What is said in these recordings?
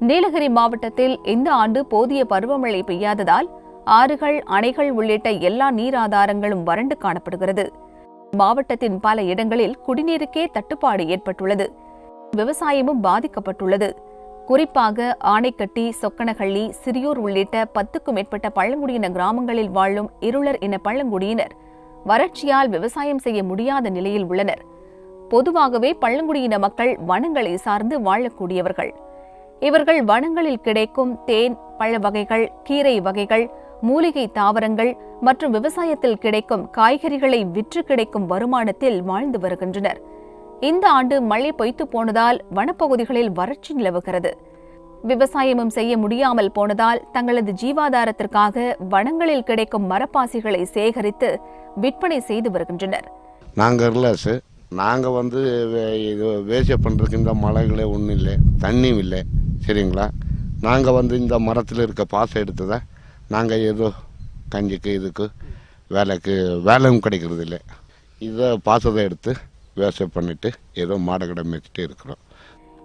நீலகிரி மாவட்டத்தில் இந்த ஆண்டு போதிய பருவமழை பெய்யாததால் ஆறுகள் அணைகள் உள்ளிட்ட எல்லா நீர் ஆதாரங்களும் வறண்டு காணப்படுகிறது. மாவட்டத்தின் பல இடங்களில் குடிநீருக்கே தட்டுப்பாடு ஏற்பட்டுள்ளது. விவசாயமும் பாதிக்கப்பட்டுள்ளது. குறிப்பாக ஆனைக்கட்டி சொக்கனஹள்ளி சிறியூர் உள்ளிட்ட பத்துக்கும் மேற்பட்ட பழங்குடியின கிராமங்களில் வாழும் இருளர் இன பழங்குடியினர் வறட்சியால் விவசாயம் செய்ய முடியாத நிலையில் உள்ளனர். பொதுவாகவே பழங்குடியின மக்கள் வனங்களை சார்ந்து வாழக்கூடியவர்கள். இவர்கள் வனங்களில் கிடைக்கும் தேன் பழ வகைகள் கீரை வகைகள் மூலிகை தாவரங்கள் மற்றும் விவசாயத்தில் கிடைக்கும் காய்கறிகளை விற்று கிடைக்கும் வருமானத்தில் வாழ்ந்து வருகின்றனர். இந்த ஆண்டு மழை பொய்த்து போனதால் வனப்பகுதிகளில் வறட்சி நிலவுகிறது. விவசாயமும் செய்ய முடியாமல் போனதால் தங்களது ஜீவாதாரத்திற்காக வனங்களில் கிடைக்கும் மரப்பாசிகளை சேகரித்து விற்பனை செய்து வருகின்றனர். நாங்கள் ரிலாஸு நாங்கள் வந்து வே- இது வேசிய பண்ணுறதுக்கு இந்த மலைகளே ஒன்றும் இல்லை. தண்ணியும் இல்லை. சரிங்களா? நாங்கள் வந்து இந்த மரத்தில் இருக்க பாசை எடுத்து தான் நாங்கள் ஏதோ கஞ்சிக்கு இதுக்கு வேலைக்கு வேலையும் கிடைக்கிறது இல்லை. இதை பாசத்தை எடுத்து வேஸ்ட் பண்ணிவிட்டு ஏதோ மாடக்கடை மேய்ச்சிட்டு இருக்கிறோம்.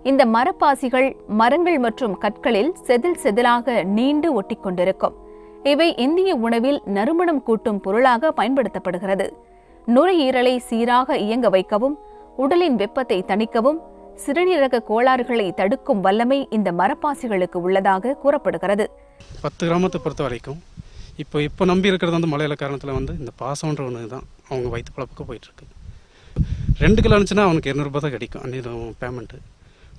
இந்த மரப்பாசிகள் மரங்கள் மற்றும் கற்களில் செதில் செதிலாக நீண்டு ஒட்டிக்கொண்டிருக்கும். இவை இந்திய உணவில் நறுமணம் கூட்டும் பொருளாக பயன்படுத்தப்படுகிறது. நுரையீரலை சீராக இயங்க வைக்கவும் உடலின் வெப்பத்தை தணிக்கவும் சிறுநீரக கோளாறுகளை தடுக்கும் வல்லமை இந்த மரப்பாசிகளுக்கு உள்ளதாக கூறப்படுகிறது. பத்து கிராமத்தை பொறுத்த வரைக்கும் இப்போ இப்போ நம்பி இருக்கிறது வந்து மலையில காரணத்தில் வந்து இந்த பாசம்ன்ற ஒன்று தான் அவங்க வயிற்று பழப்புக்கு போயிட்டுருக்கு ரெண்டு கிலோ இருந்துச்சுன்னா அவனுக்கு இரநூறுபா தான் கிடைக்கும் அன்னைக்கு பேமெண்ட்டு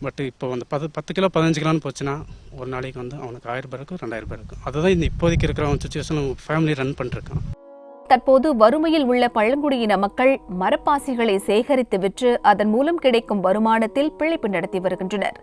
பட் இப்போ வந்து பத்து பத்து கிலோ பதினஞ்சு கிலோன்னு போச்சுன்னா ஒரு நாளைக்கு வந்து அவனுக்கு ஆயிரம் ரூபாய் இருக்கும் ரெண்டாயிரம் ரூபாய் இருக்கும். அதுதான் இந்த இப்போதைக்கு இருக்கிற அவன் சுச்சுவேஷன் ஃபேமிலி ரன் பண்ணிருக்கான். தற்போது வறுமையில் உள்ள பழங்குடியின மக்கள் மரப்பாசிகளை சேகரித்து விற்று அதன் மூலம் கிடைக்கும் வருமானத்தில் பிழைப்பு நடத்தி வருகின்றனர்.